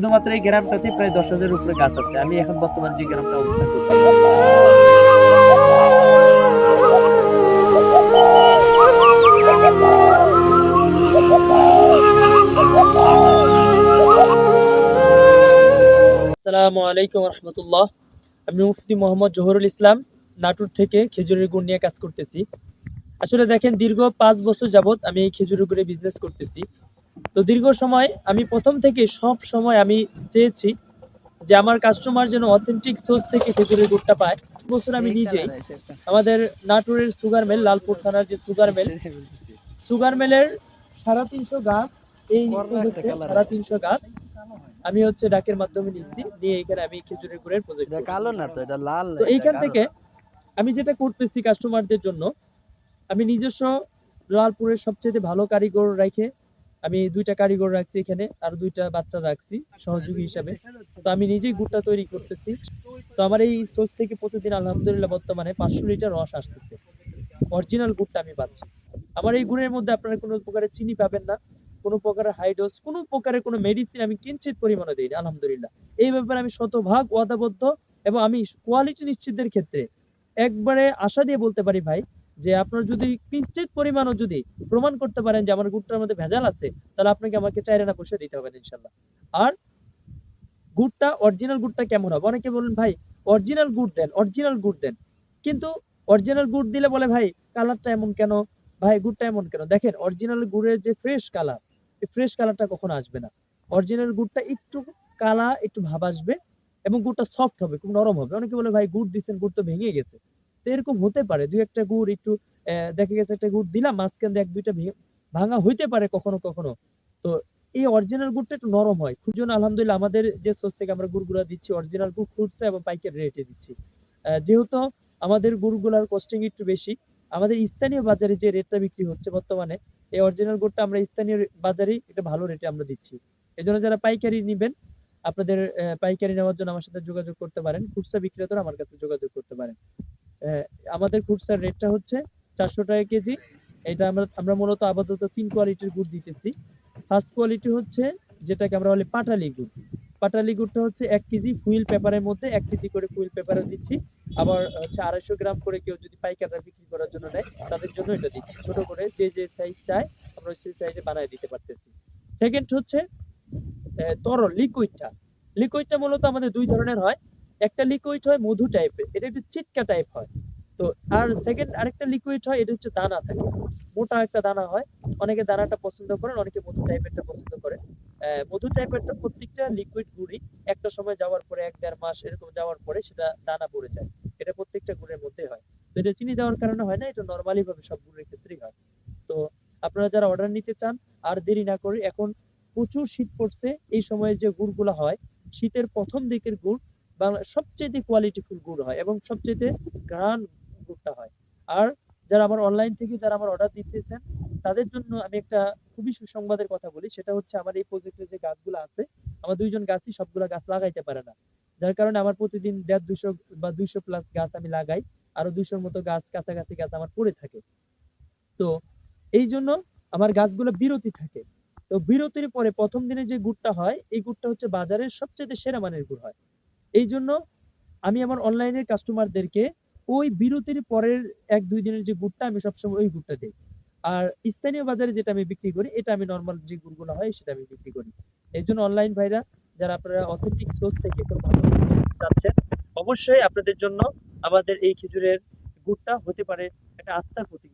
শুধুমাত্র এই গ্রামটাতে প্রায় দশ হাজারের উপরে গাছ আছে। আমি এখন বর্তমান যে গ্রামটা অবস্থান করছি। আসসালামু আলাইকুম রহমতুল্লাহ। আমি মুফতি মোহাম্মদ জহরুল ইসলাম, নাটুর থেকে খেজুরের গুড় নিয়ে কাজ করতেছি। আসলে দেখেন, দীর্ঘ পাঁচ বছর যাবত আমি এই খেজুরের গুড়ে বিজনেস করতেছি। তো দীর্ঘ সময় আমি প্রথম থেকে সব সময় আমি চেয়েছি যে আমার কাস্টমার যেন অথেন্টিক সোর্স থেকে খেজুরের গুড়টা পায়। বছর আমি নিজেই আমাদের নাটোরের সুগার মিল লালপুর থানার যে সুগার মিল সুগার মিলের সাড়ে তিনশো গাছ এই হচ্ছে সাড়ে তিনশো গাছ আমি হচ্ছে ডাকের মাধ্যমে নিচ্ছি নিয়ে এখানে আমি খেজুরের গুড়ের প্রজেক্ট কালো না তো? এটা লাল তো এইখান থেকে আমি যেটা করতেছি কাস্টমারদের জন্য আমি নিজস্ব লালপুরের সবচেয়ে ভালো কারিগর রেখে আমি দুইটা কারিগর রাখছি এখানে, আর দুইটা বাচ্চা রাখছি, সহযোগী হিসাবে। তো আমি নিজেই গুড়টা তৈরি করতেছি। তো আমার এই সোর্স থেকে প্রতিদিন আলহামদুলিল্লাহ বর্তমানে পাঁচশো লিটার রস আসতেছে। অরিজিনাল গুড়টা আমি পাচ্ছি। আমার এই গুড়ের মধ্যে আপনারা কোনো প্রকারের চিনি পাবেন না, কোনো প্রকারের হাইডোজ কোনো প্রকারের কোনো মেডিসিন আমি কিঞ্চিত পরিমাণে দিই আলহামদুলিল্লাহ। এই ব্যাপারে আমি শতভাগ ওয়াদাবদ্ধ এবং আমি কোয়ালিটি নিশ্চিতের ক্ষেত্রে। একবারে আশা দিয়ে বলতে পারি ভাই যে আপনার যদি কিঞ্চিত পরিমাণও যদি প্রমাণ করতে পারেন যে আমার গুড়টার মধ্যে ভেজাল আছে, তাহলে আপনাকে আমাকে চাইরে না পয়সা দিতে হবে ইনশাল্লাহ আর গুড়টা অরিজিনাল গুড়টা কেমন হবে? অনেকে বলেন, ভাই অরিজিনাল গুড় দেন অরিজিনাল গুড় দেন। কিন্তু অরিজিনাল গুড় দিলে বলে, ভাই কালারটা এমন কেন? ভাই, গুড়টা এমন কেন? দেখেন অরিজিনাল গুড়ের যে ফ্রেশ কালার এই ফ্রেশ কালারটা কখনো আসবে না। অরিজিনাল গুড়টা একটু কালা, একটু ভাব আসবে এবং গুড়টা সফট হবে, খুব নরম হবে। অনেকে বলে, ভাই, গুড় দিচ্ছেন গুড় তো ভেঙে গেছে। এরকম হতে পারে। দুই একটা গুড় একটু দেখা গেছে একটা গুড় দিলাম, মাঝখান দিয়ে এক, দুইটা ভাঙা হইতে পারে কখনো কখনো। তো এই অরিজিনাল গুড়টা একটু নরম হয়। খুব জন্য আলহামদুলিল্লাহ আমাদের যে সোর্স থেকে আমরা গুড়গুলা দিচ্ছি অরিজিনাল গুড় খুচরা এবং পাইকারি রেটে দিচ্ছি। যেহেতু আমাদের গুড়গুলার কস্টিং একটু বেশি, আমাদের স্থানীয় বাজারে যে রেটটা বিক্রি হচ্ছে বর্তমানে, এই অরিজিনাল গুড়টা আমরা স্থানীয় বাজারেই এটা ভালো রেটে আমরা দিচ্ছি। এই জন্য যারা পাইকারি নেবেন, আপনাদের পাইকারি নেওয়ার জন্য আমার সাথে যোগাযোগ করতে পারেন। খুচরা বিক্রেতারা আমার কাছে যোগাযোগ করতে পারেন। আমাদের খুচরার রেটটা হচ্ছে চারশো টাকা কেজি। এটা আমরা আমরা মূলত আপাতত তিন কোয়ালিটির গুড় দিতেছি। ফার্স্ট কোয়ালিটি হচ্ছে যেটাকে আমরা বলি পাটালি গুড়। পাটালি গুড়টা হচ্ছে এক কেজি ফুইল পেপারের মধ্যে এক কেজি করে ফুইল পেপারও দিচ্ছি। আবার হচ্ছে আড়াইশো গ্রাম করে কেউ যদি পাইকাররা বিক্রি করার জন্য নেয়, তাদের জন্য এটা দিচ্ছি। ছোট করে যে যে সাইজ চায় আমরা সেই সাইজে বানায় দিতে পারতেছি। সেকেন্ড হচ্ছে তরল লিকুইডটা লিকুইডটা মূলত আমাদের দুই ধরনের হয়। একটা লিকুইড হয় মধু টাইপের এটা একটু চিটকা টাইপ হয়। তো আর সেকেন্ড আরেকটা লিকুইড হয় এটা হচ্ছে দানা থাকে। মোটা একটা দানা হয়। অনেকে দানাটা পছন্দ করেন অনেকে মধু টাইপেরটা পছন্দ আহ, মধু টাইপেরটা প্রত্যেকটা লিকুইড গুড়ি একটা সময় যাওয়ার পরে এক দেড় মাস এরকম যাওয়ার পরে সেটা দানা পড়ে যায়। এটা প্রত্যেকটা গুড়ের মধ্যে হয়। তো এটা চিনি দেওয়ার কারণে হয় না এটা নর্মালি ভাবে সব গুড়ের ক্ষেত্রেই হয়। তো আপনারা যারা অর্ডার নিতে চান আর দেরি না করে এখন প্রচুর শীত পড়ছে এই সময়ে যে গুড়গুলো হয় শীতের প্রথম দিকের গুড় বাংলা সবচেয়ে কোয়ালিটিফুল গুড় হয় এবং সবচেয়ে গ্রান গুড়টা হয়। আর যারা আমার অনলাইন থেকে যারা আমার অর্ডার দিতেছেন, তাদের জন্য আমি একটা খুবই সুসংবাদের কথা বলি। সেটা হচ্ছে আমার এই প্রজেক্টে যে গাছগুলো আছে, আমার দুইজন গাছই সবগুলো গাছ লাগাইতে পারে না। যার কারণে আমার প্রতিদিন দেড় দুশো বা দুইশো প্লাস গাছ আমি লাগাই, আরও দুইশোর মতো গাছ, কাছাকাছি গাছ আমার পড়ে থাকে। তো এই জন্য আমার গাছগুলো বিরতি থাকে। তো বিরতির পরে প্রথম দিনে যে গুড়টা হয়, এই গুড়টা হচ্ছে বাজারের সবচেয়ে সেরা মানের গুড় হয়। এই জন্য আমি আমার অনলাইনের কাস্টমারদেরকে ওই বিরতির পরের এক, দুই দিনের যে গুড়টা আমি সবসময় ওই গুড়টা দিই। আর স্থানীয় বাজারে যেটা আমি বিক্রি করি, এটা আমি নর্মাল যে গুড়গুলো হয় সেটা আমি বিক্রি করি। এই জন্য অনলাইন ভাইরা, যারা আপনারা অথেন্টিক সোর্স থেকে চাচ্ছেন, অবশ্যই আপনাদের জন্য আমাদের এই খেজুরের গুড়টা হতে পারে একটা আস্থার প্রতীক